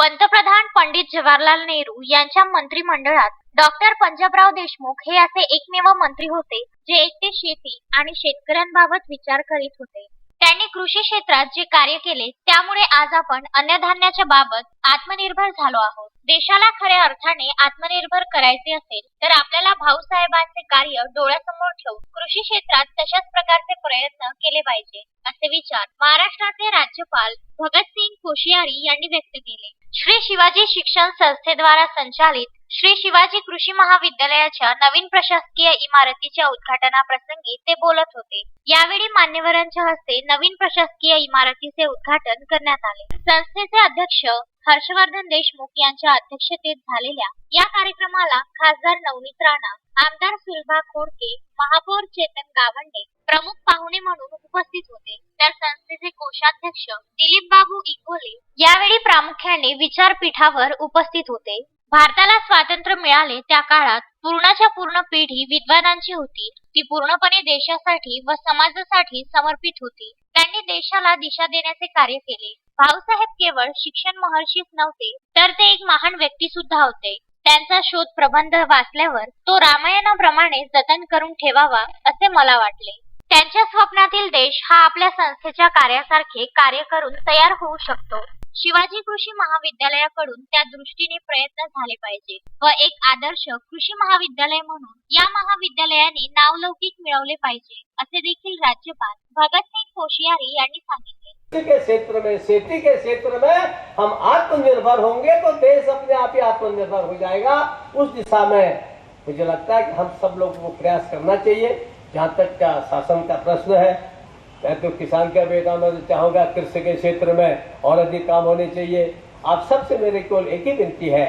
पंतप्रधान पंडित जवाहरलाल नेहरू यांच्या मंत्रिमंडळात डॉक्टर पंजाबराव देशमुख हे असे एकमेव मंत्री होते जे एकटे शेती आणि शेतकऱ्यांबाबत विचार करीत होते. कृषी क्षेत्रात जे कार्य केले त्यामुळे आज आपण अन्नधान्याच्या बाबत आत्मनिर्भर झालो आहोत. देशाला खऱ्या अर्थाने आत्मनिर्भर करायचे असेल तर आपल्याला भाऊसाहेबांचे कार्य डोळ्यासमोर ठेवून कृषी क्षेत्रात तशाच प्रकारचे प्रयत्न केले पाहिजे असे विचार महाराष्ट्राचे राज्यपाल भगतसिंग कोश्यारी यांनी व्यक्त केले. श्री शिवाजी शिक्षण संस्थेद्वारा संचालित श्री शिवाजी कृषी महाविद्यालयाच्या नवीन प्रशासकीय इमारतीच्या उद्घाटनाप्रसंगी ते बोलत होते. यावेळी मान्यवरांच्या हस्ते नवीन प्रशासकीय इमारतीचे उद्घाटन करण्यात आले. संस्थेचे अध्यक्ष हर्षवर्धन देशमुख यांच्या अध्यक्षतेत झालेल्या या कार्यक्रमाला खासदार नवनीत राणा आमदार सुलभा खोडके महापौर चेतन गावंडे प्रमुख पाहुणे म्हणून उपस्थित होते. तर संस्थेचे कोषाध्यक्ष दिलीप बाबू इकोले यावेळी प्रामुख्याने विचारपीठावर उपस्थित होते. भारताला स्वातंत्र्य मिळाले त्या काळात पूर्णाच्या पूर्ण पिढी विद्वानांची होती. ती पूर्णपणे देशासाठी व समाजासाठी समर्पित होती. त्यांनी देशाला दिशा देण्याचे कार्य केले. भाऊसाहेब केवळ शिक्षण महर्षीच नव्हते तर ते एक महान व्यक्ती सुद्धा होते. त्यांचा शोध प्रबंध वाचल्यावर तो रामायणाप्रमाणे जतन करून ठेवावा असे मला वाटले. त्यांच्या स्वप्नातील देश हा आपल्या संस्थेच्या कार्यासारखे कार्य करून तयार होऊ शकतो. शिवाजी कृषी महाविद्यालयाकडून त्या दृष्टीने प्रयत्न झाले पाहिजे व एक आदर्श कृषी महाविद्यालय म्हणून या महाविद्यालयाने नावलौकिक मिळवले पाहिजे, असे देखील राज्यपाल भगतसिंग कोश्यारी यांनी सांगितले. के क्षेत्र में खेती के क्षेत्र में हम आत्मनिर्भर होंगे तो देश अपने आप ही आत्मनिर्भर हो जाएगा। उस दिशा में मुझे लगता है कि हम सब लोगों को प्रयास करना चाहिए। जहाँ तक का शासन का प्रश्न है तो किसान का बेटा मैं तो चाहूँगा कृषि के क्षेत्र में और अधिक काम होने चाहिए। आप सबसे मेरे केवल एक ही विनती है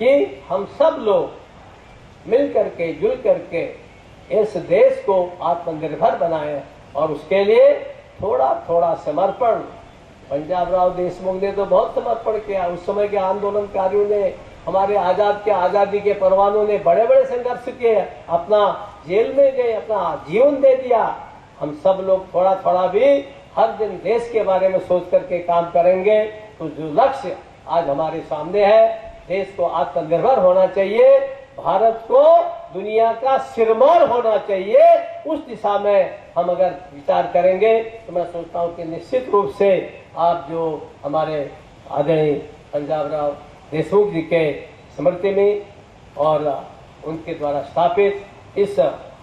कि हम सब लोग मिल करके, जुल करके इस देश को आत्मनिर्भर बनाएँ और उसके लिए थोड़ा थोड़ा समर्पण। पंजाब राव देशमुख ने तो बहुत समर्पण किया। उस समय के आंदोलनकारियों ने, हमारे आज़ाद के आज़ादी के परवानों ने बड़े बड़े संघर्ष किए। अपना जेल में गए, अपना जीवन दे दिया। हम सब लोग थोड़ा थोड़ा भी हर दिन देश के बारे में सोच करके काम करेंगे तो जो लक्ष्य आज हमारे सामने है, देश को आत्मनिर्भर होना चाहिए, भारत को दुनिया का सिरमौर होना चाहिए, उस दिशा में हम अगर विचार करेंगे तो मैं सोचता हूँ कि निश्चित रूप से आप जो हमारे आदरणीय पंजाब राव देशमुख जी के स्मृति में और उनके द्वारा स्थापित इस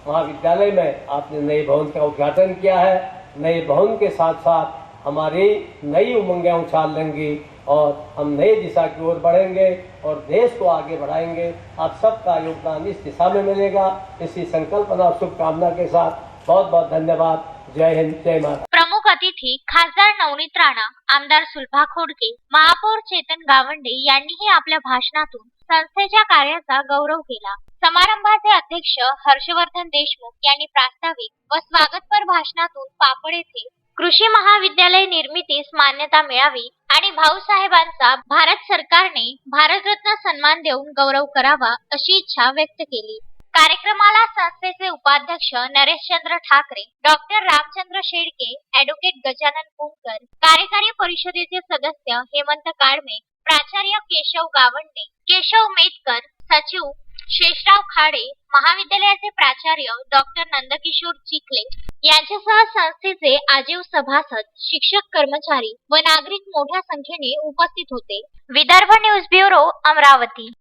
महाविद्यालय में आपने नए भवन का उद्घाटन किया है। नए भवन के साथ साथ हमारी नई उमंगें उछाल लेंगी और हम नई दिशा की ओर बढ़ेंगे और देश को आगे बढ़ाएँगे। आप सबका योगदान इस दिशा में मिलेगा। इसी संकल्पना और शुभकामना के साथ बहुत बहुत धन्यवाद। जय हिंद, जय महाराज प्रमुख अतिथी खासदार नवनीत राणा, आमदार सुलभा खोडके, महापौर चेतन गावंडे यांनीही आपल्या भाषणातून संस्थेच्या कार्याचा गौरव केला. समारंभाचे अध्यक्ष हर्षवर्धन देशमुख यांनी प्रास्ताविक व स्वागतपर भाषणातून पापड येथे कृषी महाविद्यालय निर्मितीस मान्यता मिळावी आणि भाऊसाहेबांचा भारत सरकारने भारतरत्न सन्मान देऊन गौरव करावा अशी इच्छा व्यक्त केली. कार्यक्रमाला संस्थेचे उपाध्यक्ष नरेशचंद्र ठाकरे डॉक्टर रामचंद्र शेडके ऍडव्होकेट गजानन पुणकर कार्यकारी परिषदेचे सदस्य हेमंत काळमे प्राचार्य केशव गावंडे केशव मेटकर सचिव शेषराव खाडे महाविद्यालयाचे प्राचार्य डॉक्टर नंदकिशोर चिखले यांच्यासह संस्थेचे आजीव सभासद शिक्षक कर्मचारी व नागरिक मोठ्या संख्येने उपस्थित होते. Vidarbha news bureau Amravati.